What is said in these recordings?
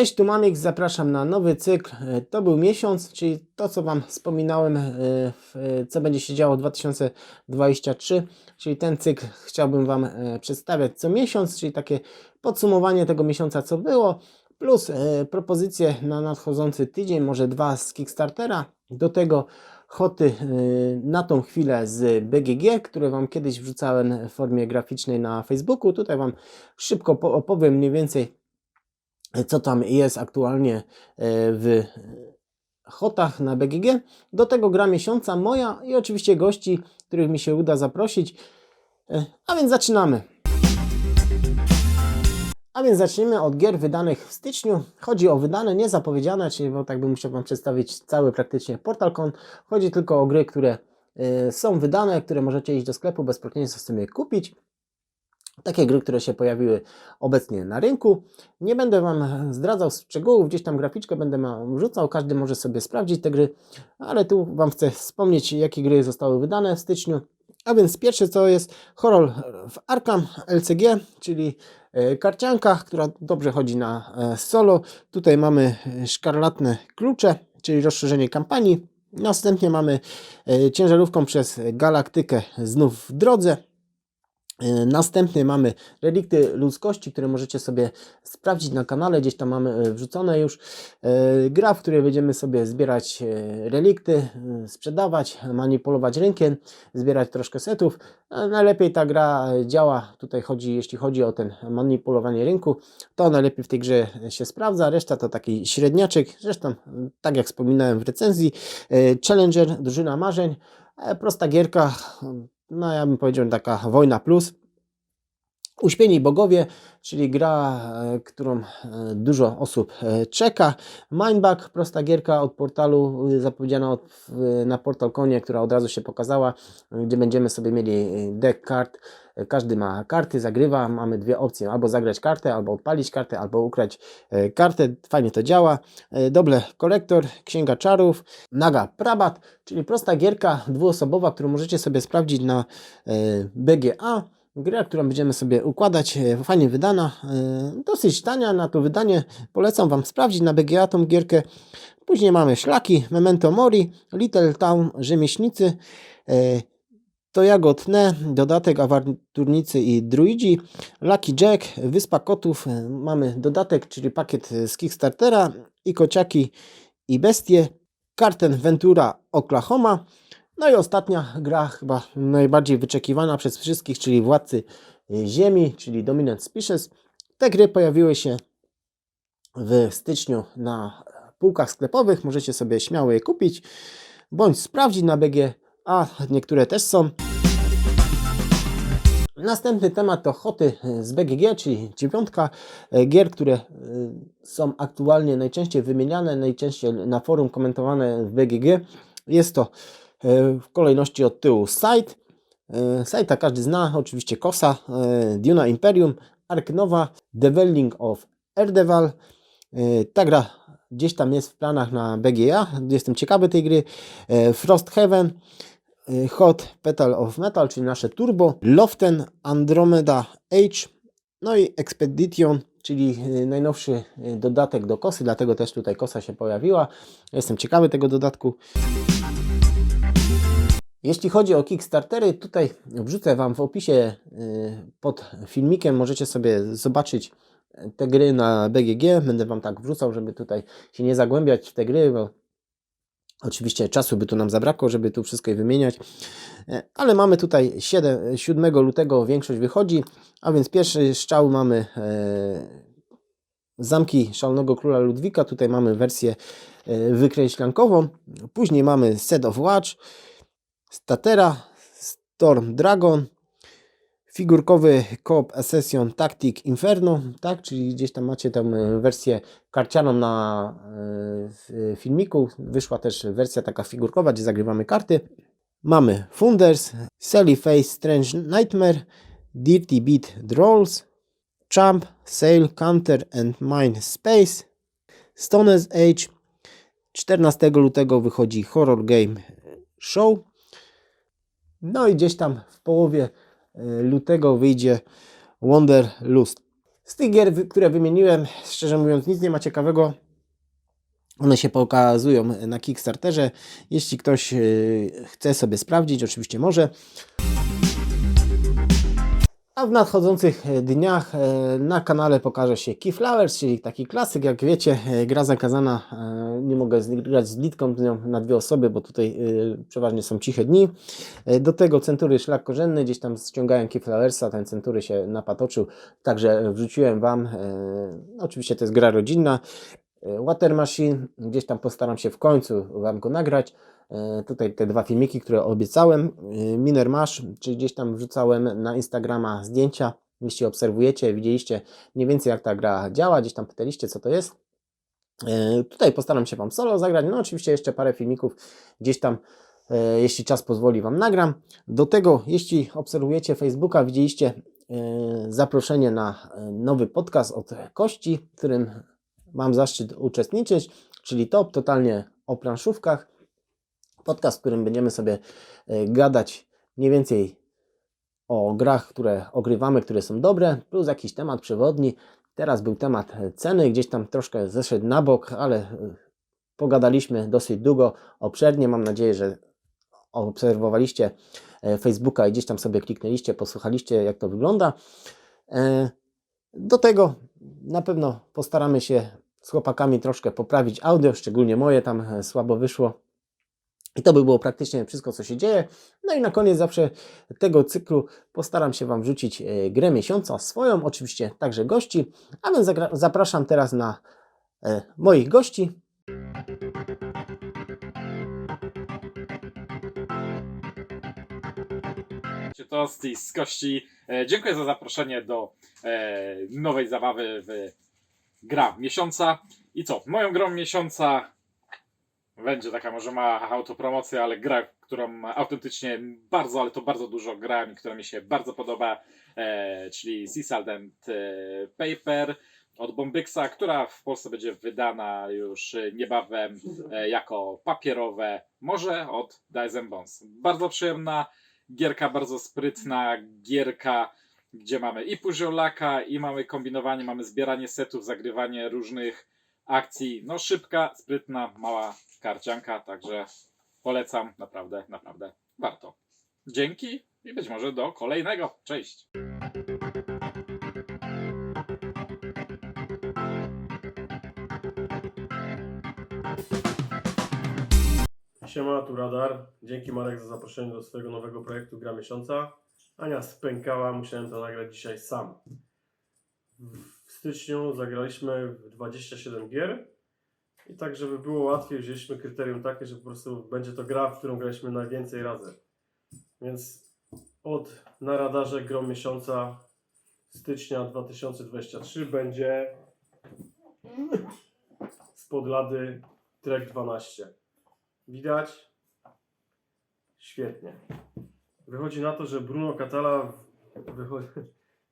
Cześć, tu Mamik, zapraszam na nowy cykl. E, To był miesiąc, czyli to, co Wam wspominałem, e, e, co będzie się działo w 2023, czyli ten cykl chciałbym Wam przedstawiać co miesiąc, czyli takie podsumowanie tego miesiąca, co było, plus propozycje na nadchodzący tydzień, może dwa z Kickstartera. Do tego hoty na tą chwilę z BGG, które Wam kiedyś wrzucałem w formie graficznej na Facebooku. Tutaj Wam szybko po- opowiem mniej więcej co tam jest aktualnie e, w hotach na BGG. Do tego gra miesiąca moja i oczywiście gości, których mi się uda zaprosić. E, A więc zaczynamy. A więc zaczniemy od gier wydanych w styczniu. Chodzi o wydane, niezapowiedziane, czyli bo tak bym musiał Wam przedstawić cały praktycznie PortalCon. Chodzi tylko o gry, które e, są wydane, które możecie iść do sklepu bezpłatnie sobie kupić. Takie gry, które się pojawiły obecnie na rynku. Nie będę Wam zdradzał szczegółów, gdzieś tam graficzkę będę Wam wrzucał, każdy może sobie sprawdzić te gry, ale tu Wam chcę wspomnieć, jakie gry zostały wydane w styczniu. A więc pierwsze co jest horror w Arkham LCG, czyli e, karcianka, która dobrze chodzi na e, solo. Tutaj mamy e, szkarlatne klucze, czyli rozszerzenie kampanii. Następnie mamy ciężarówką przez galaktykę znów w drodze. E, Następny mamy relikty ludzkości, które możecie sobie sprawdzić na kanale. Gdzieś tam mamy e, wrzucone już e, gra, w której będziemy sobie zbierać relikty, sprzedawać, manipulować rynkiem, zbierać troszkę setów. Najlepiej ta gra działa, tutaj chodzi, jeśli chodzi o ten manipulowanie rynku, to najlepiej w tej grze się sprawdza, reszta to taki średniaczek, zresztą tak jak wspominałem w recenzji, Challenger, drużyna marzeń, prosta gierka, no ja bym powiedział taka wojna plus. Uśpieni bogowie, czyli gra, e, którą e, dużo osób e, czeka. Mindbug, prosta gierka od portalu, e, zapowiedziana od, na PortalConie, która od razu się pokazała, e, gdzie będziemy sobie mieli e, deck kart. Każdy ma karty, zagrywa, mamy dwie opcje, albo zagrać kartę, albo odpalić kartę, albo ukraść e, kartę. Fajnie to działa. Doble kolektor, księga czarów, Naga Prabat, czyli prosta gierka dwuosobowa, którą możecie sobie sprawdzić na BGA. Gra, którą będziemy sobie układać, e, fajnie wydana, e, dosyć tania na to wydanie. Polecam Wam sprawdzić na BGA tą gierkę. Później mamy Szlaki, Memento Mori, Little Town, Rzemieślnicy, e, to Jagotne, dodatek awanturnicy i druidzi, Lucky Jack, Wyspa Kotów, mamy dodatek, czyli pakiet z Kickstartera i kociaki i bestie, Carten Ventura Oklahoma, no i ostatnia gra, chyba najbardziej wyczekiwana przez wszystkich, czyli Władcy Ziemi, czyli Dominant Species. Te gry pojawiły się w styczniu na półkach sklepowych. Możecie sobie śmiało je kupić, bądź sprawdzić na BG, a niektóre też są. Następny temat to hoty z BGG, czyli dziewiątka gier, które e, są aktualnie najczęściej wymieniane, najczęściej na forum komentowane w BGG. Jest to w kolejności od tyłu Site. E, Site'a każdy zna, oczywiście Kosa, e, Duna Imperium, Ark Nova, Developing of Erdeval. E, Ta gra gdzieś tam jest w planach na BGA. Jestem ciekawy tej gry. Frost Heaven, Hot Petal of Metal, czyli nasze turbo. Loften, Andromeda Age, no i Expedition, czyli najnowszy dodatek do Kosy, dlatego też tutaj Kosa się pojawiła. Jestem ciekawy tego dodatku. Jeśli chodzi o Kickstartery, tutaj wrzucę Wam w opisie y, pod filmikiem, możecie sobie zobaczyć te gry na BGG. Będę Wam tak wrzucał, żeby tutaj się nie zagłębiać w te gry, bo oczywiście czasu by tu nam zabrakło, żeby tu wszystko wymieniać. E, Ale mamy tutaj 7, 7 lutego większość wychodzi, a więc pierwszy strzał mamy e, Zamki Szalonego Króla Ludwika. Tutaj mamy wersję e, wykreślankową. Później mamy Set of Watch, Statera, Storm Dragon, figurkowy Coop Accession Tactic Inferno, tak, czyli gdzieś tam macie tę e, wersję karcianą na e, filmiku. Wyszła też wersja taka figurkowa, gdzie zagrywamy karty. Mamy Funders, Sally Face Strange Nightmare, Dirty Beat Drolls, Champ, Sail, Counter and Mine Space, Stone's Age. 14 lutego wychodzi Horror Game Show. No i gdzieś tam w połowie e, lutego wyjdzie Wanderlust. Z tych gier, które wymieniłem, szczerze mówiąc, nic nie ma ciekawego. One się pokazują na Kickstarterze. Jeśli ktoś yy, chce sobie sprawdzić, oczywiście może. A w nadchodzących e, dniach e, na kanale pokaże się Keyflowers, czyli taki klasyk, jak wiecie, e, gra zakazana. Nie mogę grać z Litką z nią na dwie osoby, bo tutaj przeważnie są ciche dni. Do tego Century Szlak Korzenny, gdzieś tam ściągałem Keyflowersa, ten Century się napatoczył, także wrzuciłem Wam. Oczywiście to jest gra rodzinna. Water Machine, gdzieś tam postaram się w końcu Wam go nagrać. E, Tutaj te dwa filmiki, które obiecałem. E, Miner Mash, czyli gdzieś tam wrzucałem na Instagrama zdjęcia. Jeśli obserwujecie, widzieliście mniej więcej jak ta gra działa, gdzieś tam pytaliście co to jest. E, Tutaj postaram się Wam solo zagrać. No oczywiście jeszcze parę filmików gdzieś tam, jeśli czas pozwoli Wam nagram. Do tego, jeśli obserwujecie Facebooka, widzieliście zaproszenie na nowy podcast od Kości, w którym mam zaszczyt uczestniczyć, czyli top totalnie o planszówkach. Podcast, w którym będziemy sobie e, gadać mniej więcej o grach, które ogrywamy, które są dobre, plus jakiś temat przewodni. Teraz był temat e, ceny, gdzieś tam troszkę zeszedł na bok, ale e, pogadaliśmy dosyć długo, obszernie. Mam nadzieję, że obserwowaliście Facebooka i gdzieś tam sobie kliknęliście, posłuchaliście, jak to wygląda. Do tego na pewno postaramy się z chłopakami troszkę poprawić audio, szczególnie moje tam słabo wyszło. I to by było praktycznie wszystko, co się dzieje. No i na koniec zawsze tego cyklu postaram się Wam wrzucić e, grę miesiąca, swoją, oczywiście także gości. A więc zapraszam teraz na e, moich gości. To z tej z kości. E, dziękuję za zaproszenie do nowej zabawy w gra miesiąca. I co? Moją grą miesiąca będzie taka może mała autopromocja, ale gra, którą autentycznie bardzo, ale to bardzo dużo grałem i która mi się bardzo podoba, e, czyli Sea Salt and e, Paper od Bombyxa, która w Polsce będzie wydana już niebawem e, jako papierowe, może od Dice Bones. Bardzo przyjemna gierka, bardzo sprytna gierka, gdzie mamy i puziolaka, i mamy kombinowanie, mamy zbieranie setów, zagrywanie różnych akcji. No szybka, sprytna, mała karcianka, także polecam, naprawdę, naprawdę warto. Dzięki i być może do kolejnego. Cześć! Siema, tu Radar. Dzięki Marek za zaproszenie do swojego nowego projektu Gra Miesiąca. Ania spękała, musiałem to nagrać dzisiaj sam. W styczniu zagraliśmy w 27 gier i tak, żeby było łatwiej, wzięliśmy kryterium takie, że po prostu będzie to gra, w którą graliśmy najwięcej razy. Więc od na radarze Grom Miesiąca stycznia 2023 będzie spod lady Trek 12. Widać? Świetnie. Wychodzi na to, że Bruno Catala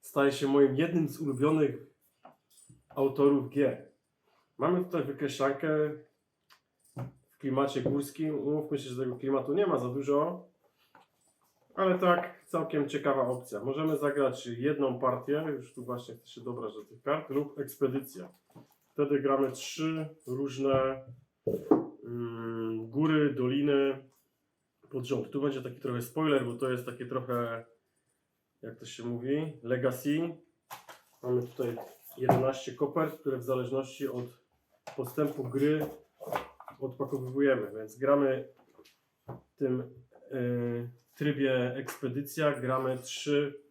staje się moim jednym z ulubionych autorów gier. Mamy tutaj wykreślankę w klimacie górskim. Umówmy się, że tego klimatu nie ma za dużo, ale tak, całkiem ciekawa opcja. Możemy zagrać jedną partię, już tu właśnie chcę się dobrać do tych kart, lub ekspedycja. Wtedy gramy trzy różne mm, góry, doliny pod rząd. Tu będzie taki trochę spoiler, bo to jest takie trochę, jak to się mówi, legacy. Mamy tutaj 11 kopert, które w zależności od postępu gry odpakowujemy, więc gramy w tym y, trybie ekspedycja, gramy trzy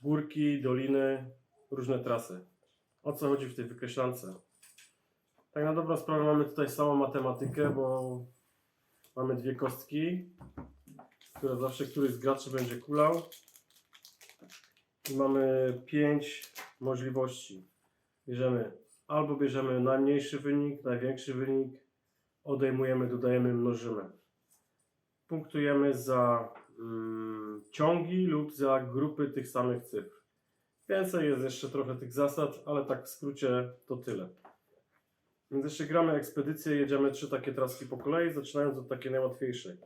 górki, doliny, różne trasy. O co chodzi w tej wykreślance? Tak na dobrą sprawę mamy tutaj samą matematykę, bo mamy dwie kostki, które zawsze któryś z graczy będzie kulał. I mamy pięć możliwości. Bierzemy albo bierzemy najmniejszy wynik, największy wynik, odejmujemy, dodajemy, mnożymy. Punktujemy za mm, ciągi lub za grupy tych samych cyfr. Więcej jest jeszcze trochę tych zasad, ale tak w skrócie to tyle. Więc jeszcze gramy ekspedycję, jedziemy trzy takie traski po kolei, zaczynając od takiej najłatwiejszej.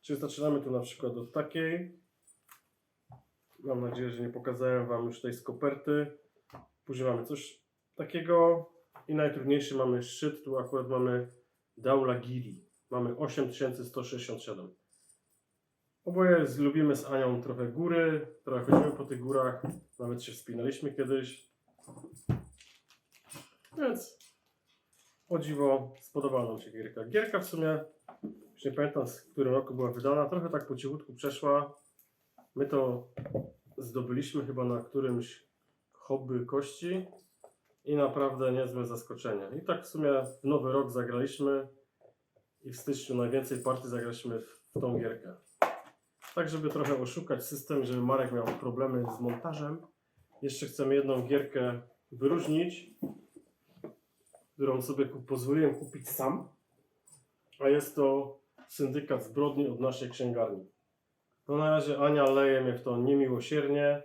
Czyli zaczynamy tu na przykład od takiej. Mam nadzieję, że nie pokazałem Wam już tej z koperty. Później mamy coś takiego i najtrudniejszy mamy szczyt, tu akurat mamy Daulagiri. Mamy 8167. Oboje z- lubimy z Anią trochę góry, trochę chodzimy po tych górach, nawet się wspinaliśmy kiedyś. Więc o dziwo spodobała nam się gierka. Gierka w sumie, już nie pamiętam z którym roku była wydana, trochę tak po cichutku przeszła. My to zdobyliśmy chyba na którymś hobby kości i naprawdę niezłe zaskoczenie. I tak w sumie w nowy rok zagraliśmy i w styczniu najwięcej partii zagraliśmy w, tą gierkę. Tak, żeby trochę oszukać system, żeby Marek miał problemy z montażem. Jeszcze chcemy jedną gierkę wyróżnić, którą sobie pozwoliłem kupić sam. A jest to syndykat zbrodni od naszej księgarni. No na razie Ania leje mnie w to niemiłosiernie,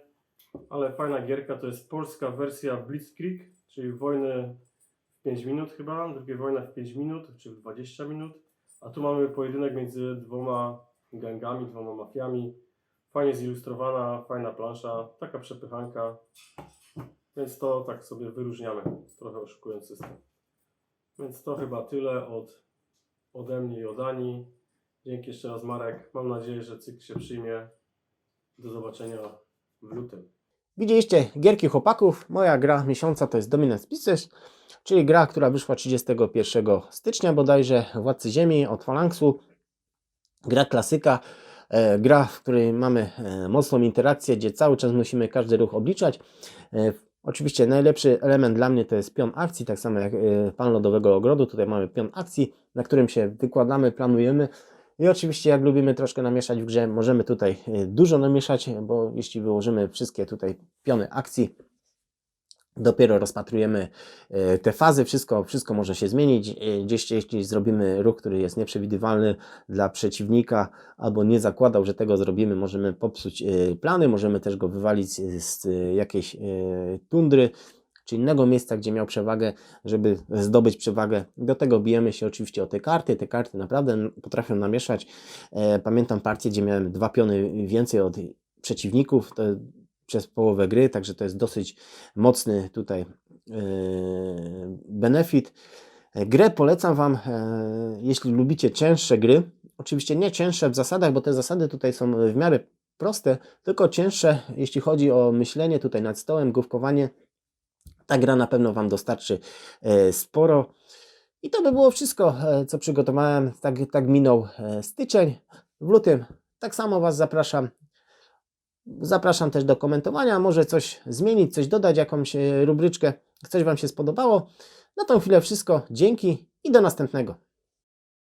ale fajna gierka to jest polska wersja Blitzkrieg, czyli wojny w 5 minut chyba, drugie wojna w 5 minut, czy w 20 minut. A tu mamy pojedynek między dwoma gangami, dwoma mafiami. Fajnie zilustrowana, fajna plansza, taka przepychanka. Więc to tak sobie wyróżniamy, trochę oszukując system. Więc to chyba tyle od, ode mnie i od Ani. Dzięki jeszcze raz Marek. Mam nadzieję, że cykl się przyjmie. Do zobaczenia w lutym. Widzieliście gierki chłopaków. Moja gra miesiąca to jest Dominance Pieces, czyli gra, która wyszła 31 stycznia bodajże. Władcy Ziemi od Phalanxu. Gra klasyka. E, gra, w której mamy e, mocną interakcję, gdzie cały czas musimy każdy ruch obliczać. E, oczywiście najlepszy element dla mnie to jest pion akcji, tak samo jak e, pan Lodowego Ogrodu. Tutaj mamy pion akcji, na którym się wykładamy, planujemy. I oczywiście, jak lubimy troszkę namieszać w grze, możemy tutaj e, dużo namieszać, bo jeśli wyłożymy wszystkie tutaj piony akcji, dopiero rozpatrujemy e, te fazy, wszystko, wszystko może się zmienić. E, Gdzieś jeśli zrobimy ruch, który jest nieprzewidywalny dla przeciwnika, albo nie zakładał, że tego zrobimy, możemy popsuć plany, możemy też go wywalić z- jakiejś tundry, czy innego miejsca, gdzie miał przewagę, żeby zdobyć przewagę. Do tego bijemy się oczywiście o te karty. Te karty naprawdę potrafią namieszać. E, Pamiętam partię, gdzie miałem dwa piony więcej od przeciwników przez połowę gry, także to jest dosyć mocny tutaj e, benefit. E, Grę polecam Wam, jeśli lubicie cięższe gry. Oczywiście nie cięższe w zasadach, bo te zasady tutaj są w miarę proste, tylko cięższe, jeśli chodzi o myślenie tutaj nad stołem, główkowanie. Ta gra na pewno Wam dostarczy e, sporo. I to by było wszystko, e, co przygotowałem. Tak, tak minął e, styczeń. W lutym tak samo Was zapraszam. Zapraszam też do komentowania. Może coś zmienić, coś dodać, jakąś rubryczkę. Coś Wam się spodobało. Na tą chwilę wszystko. Dzięki i do następnego.